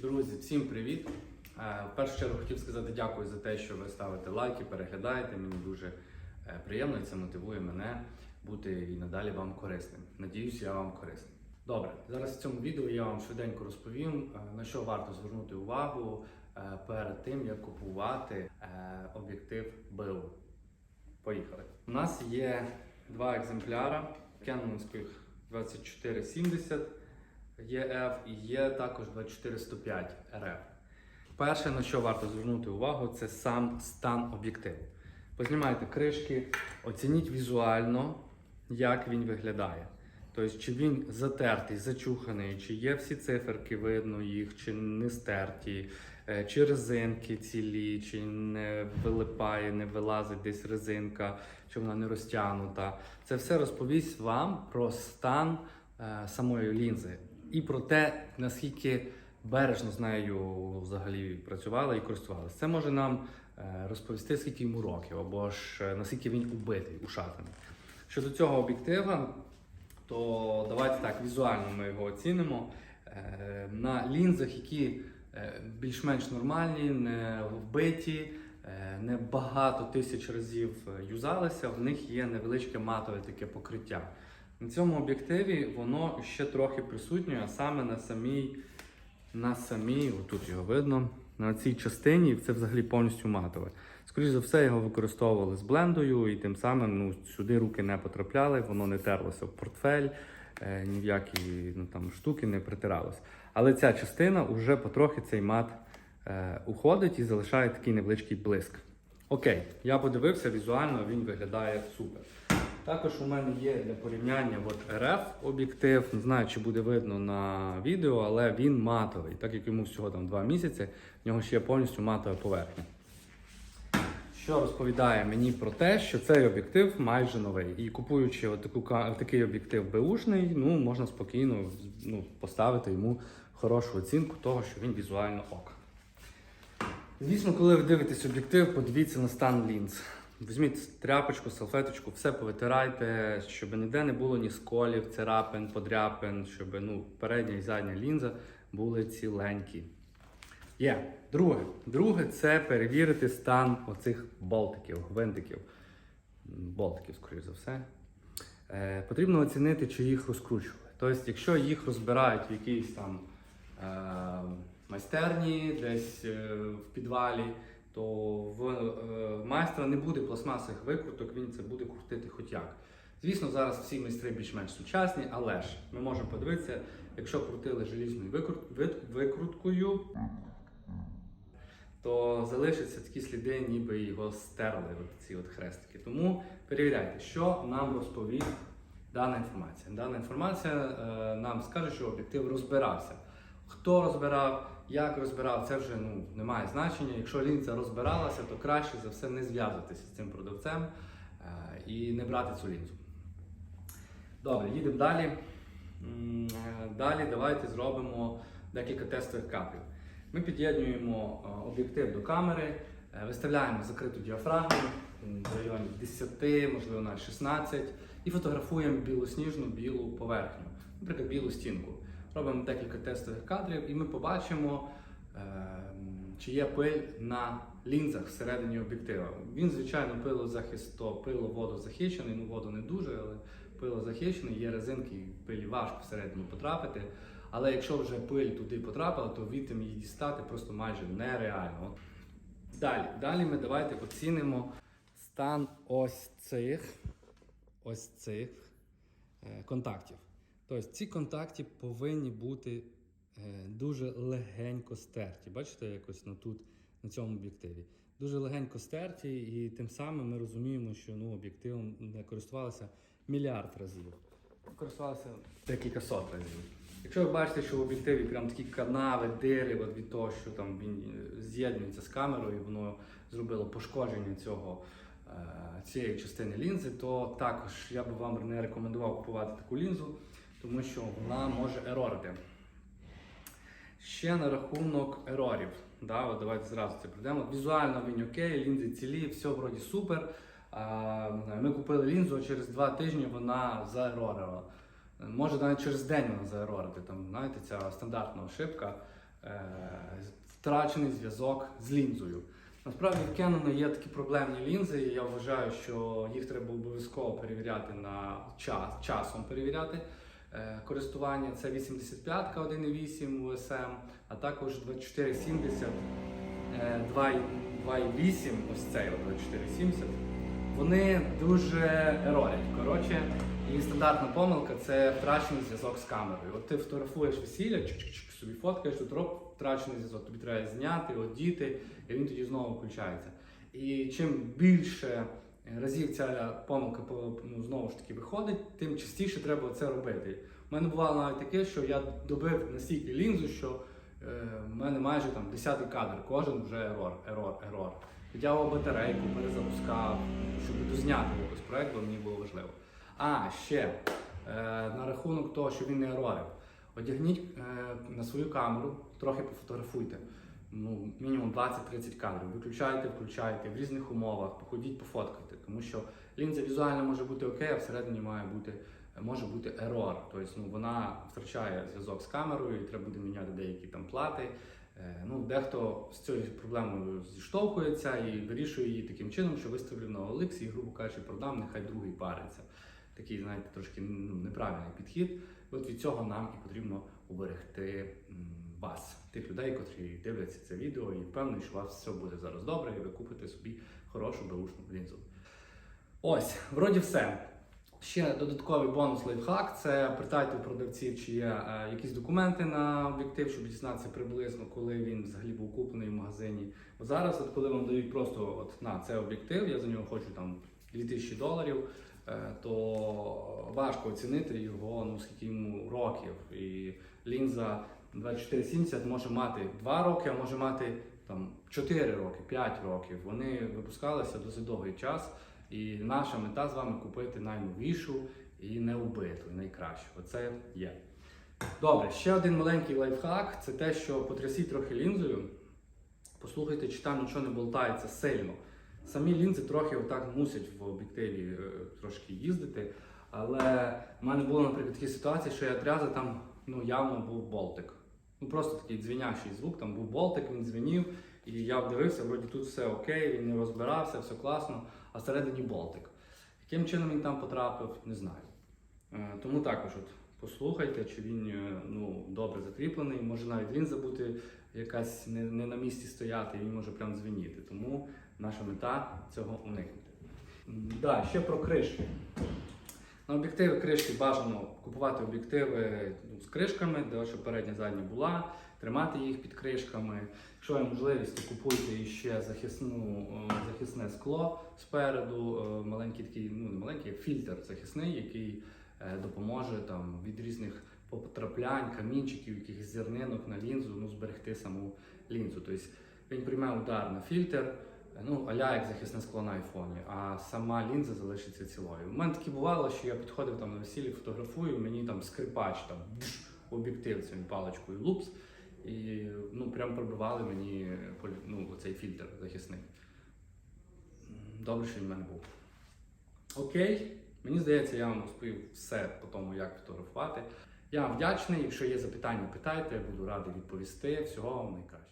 Друзі, всім привіт! Е, В першу чергу хотів сказати дякую за те, що ви ставите лайки, переглядаєте. Мені дуже е, приємно і це мотивує мене бути і надалі вам корисним. Надіюсь, я вам корисний. Добре, зараз в цьому відео я вам швиденько розповім, е, на що варто звернути увагу перед тим, як купувати об'єктив БУ. Поїхали. У нас є два екземпляра кенонських 2470 ЄФ і є також 2405 РФ. Перше, на що варто звернути увагу, це сам стан об'єктиву. Познімайте кришки, оцініть візуально, як він виглядає. Тобто, чи він затертий, зачуханий, чи є всі циферки, видно їх, чи не стерті, е, чи резинки цілі, чи не вилипає, не вилазить десь резинка, чи вона не розтягнута. Це все розповість вам про стан е, самої лінзи і про те, наскільки бережно з нею взагалі працювали і користувалися. Це може нам е, розповісти, скільки йому років, або ж е, наскільки він убитий, ушатаний. Щодо цього об'єктива, то давайте так, візуально ми його оцінимо. Е, На лінзах, які більш-менш нормальні, не вбиті, не багато тисяч разів юзалися, в них є невеличке матове таке покриття. На цьому об'єктиві воно ще трохи присутнє, а саме на самій, на самій, отут його видно, на цій частині це взагалі повністю матове. Скоріше за все, його використовували з блендою, і тим самим ну, сюди руки не потрапляли, воно не терлося в портфель, е, ні в які ну, там, штуки не притиралось. Але ця частина вже потрохи цей мат е, уходить і залишає такий невеличкий блиск. Окей, я подивився, візуально він виглядає супер. Також у мене є для порівняння от RF об'єктив. Не знаю, чи буде видно на відео, але він матовий. Так як йому всього там 2 місяці, в нього ще повністю матова поверхня. Що розповідає мені про те, що цей об'єктив майже новий. І купуючи отаку, такий об'єктив беушний, ну, можна спокійно ну, поставити йому хорошу оцінку того, що він візуально ок. Звісно, коли ви дивитесь об'єктив, подивіться на стан лінз. Візьміть тряпочку, салфеточку, все повитирайте, щоб ніде не було ні сколів, царапин, подряпин, щоб ну, передня і задня лінза були ціленькі. Є. Друге. Друге це перевірити стан оцих болтиків, гвинтиків. Болтиків, скоріш за все. Е, потрібно оцінити, чи їх розкручували. Тобто, якщо їх розбирають в якійсь там е, майстерні, десь е, в підвалі, то в е, майстра не буде пластмасових викруток, він це буде крутити хоч як. Звісно, зараз всі майстри більш-менш сучасні, але ж ми можемо подивитися, якщо крутили желізною викруткою, то залишаться такі сліди, ніби його стерли, от ці от хрестики. Тому перевіряйте, що нам розповість дана інформація. Дана інформація е, нам скаже, що об'єктив розбирався. Хто розбирав, як розбирав, це вже ну, не має значення. Якщо лінза розбиралася, то краще за все не зв'язуватися з цим продавцем е, і не брати цю лінзу. Добре, їдемо далі. Е, Далі давайте зробимо декілька тестових кадрів. Ми під'єднуємо е, об'єктив до камери, виставляємо закриту діафрагму в районі 10, можливо навіть 16, і фотографуємо білосніжну білу поверхню, наприклад, білу стінку. Робимо декілька тестових кадрів і ми побачимо, е, чи є пиль на лінзах всередині об'єктива. Він, звичайно, пилозахисто, пиловодозахищений, ну воду не дуже, але пилозахищений, є резинки, і пилі важко всередину потрапити. Але якщо вже пиль туди потрапила, то відтим її дістати просто майже нереально. Далі, далі ми давайте оцінимо стан ось цих, ось цих е, контактів. Тобто ці контакти повинні бути е, дуже легенько стерті. Бачите, якось ну, тут на цьому об'єктиві. Дуже легенько стерті, і тим самим ми розуміємо, що ну, об'єктивом не користувалися мільярд разів. Користувалися декілька сот разів. Якщо ви бачите, що в об'єктиві прям такі канави, дири от від того, що там він е, з'єднується з камерою, воно зробило пошкодження цього, е, цієї частини лінзи, то також я би вам не рекомендував купувати таку лінзу, тому що вона може ерорити. Ще на рахунок ерорів. Да, от давайте зразу це прийдемо. Візуально він окей, лінзи цілі, все вроді супер. Ми купили лінзу, а через два тижні вона заерорила. Може навіть через день вона заерорити. Там, знаєте, ця стандартна ошибка. е, втрачений зв'язок з лінзою. Насправді в Canon є такі проблемні лінзи, і я вважаю, що їх треба обов'язково перевіряти на час, часом перевіряти. Е, Користування це 85 1.8 USM, а також 2470 е, 2.8, ось цей 2470. Вони дуже ерорять. Коротше, і стандартна помилка це втрачений зв'язок з камерою. От ти фотографуєш весілля, чик-чик-чик, собі фоткаєш, тут роп, втрачений зв'язок. Тобі треба зняти, одіти, і він тоді знову включається. І чим більше разів ця помилка ну, знову ж таки виходить, тим частіше треба це робити. У мене бувало навіть таке, що я добив настільки лінзу, що е, в мене майже там 10 кадр, кожен вже ерор, ерор, ерор. Підтягував батарейку, перезапускав, щоб дозняти якось проект, бо мені було важливо. А ще е, на рахунок того, що він не ерорив. Одягніть е, на свою камеру, трохи пофотографуйте. Ну, мінімум 20-30 кадрів. Виключайте, включайте в різних умовах, походіть, пофоткайте. Тому що лінза візуально може бути окей, а всередині має бути, може бути ерор. Тобто ну, вона втрачає зв'язок з камерою і треба буде міняти деякі там плати. Е, Ну, дехто з цією проблемою зіштовхується і вирішує її таким чином, що виставлю на OLX і, грубо кажучи, продам, нехай другий париться. Такий, знаєте, трошки ну, неправильний підхід. От від цього нам і потрібно уберегти вас, тих людей, котрі дивляться це відео, і впевнений, що у вас все буде зараз добре, і ви купите собі хорошу беушну лінзу. Ось, вроді все. Ще додатковий бонус лайфхак це питайте у продавців, чи є е, якісь документи на об'єктив, щоб дізнатися приблизно, коли він взагалі був куплений в магазині. От зараз, от коли вам дають просто от на це об'єктив, я за нього хочу там 2000 доларів, е, то важко оцінити його, ну скільки йому років. І лінза 2470 може мати 2 роки, а може мати там 4 роки, 5 років. Вони випускалися досить довгий час. І наша мета з вами купити найновішу і неубиту, і найкращу. Оце є. Добре, ще один маленький лайфхак це те, що потрясіть трохи лінзою. Послухайте, чи там нічого не болтається сильно. Самі лінзи трохи отак мусять в об'єктиві е, трошки їздити. Але в мене було, наприклад, такі ситуації, що я трязав, там ну, явно був болтик. Ну просто такий дзвінящий звук, там був болтик, він дзвенів, і я вдивився, вроді тут все окей, він не розбирався, все класно, а всередині болтик. Яким чином він там потрапив, не знаю. Е, Тому також от послухайте, чи він е, ну, добре закріплений, може навіть він забути якась не, не на місці стояти, і він може прям дзвеніти. Тому наша мета цього уникнути. Да, ще про кришки. На об'єктиви кришки бажано купувати об'єктиви ну, з кришками, де ваша передня задня була, тримати їх під кришками. Якщо є можливість, то купуйте іще захисну, е, захисне скло спереду, е, маленький такий, ну не маленький, фільтр захисний, який е, допоможе там, від різних потраплянь, камінчиків, якихось зернинок на лінзу, ну, зберегти саму лінзу. Тобто він прийме удар на фільтр, ну, аля як захисне скло на айфоні, а сама лінза залишиться цілою. У мене таке бувало, що я підходив там на весіллі, фотографую, мені там скрипач там об'єктив цим паличкою лупс, і ну, прям пробивали мені ну, цей фільтр захисний. Добре, що він в мене був. Окей, мені здається, я вам розповів все по тому, як фотографувати. Я вам вдячний. Якщо є запитання, питайте, я буду радий відповісти. Всього вам найкраще.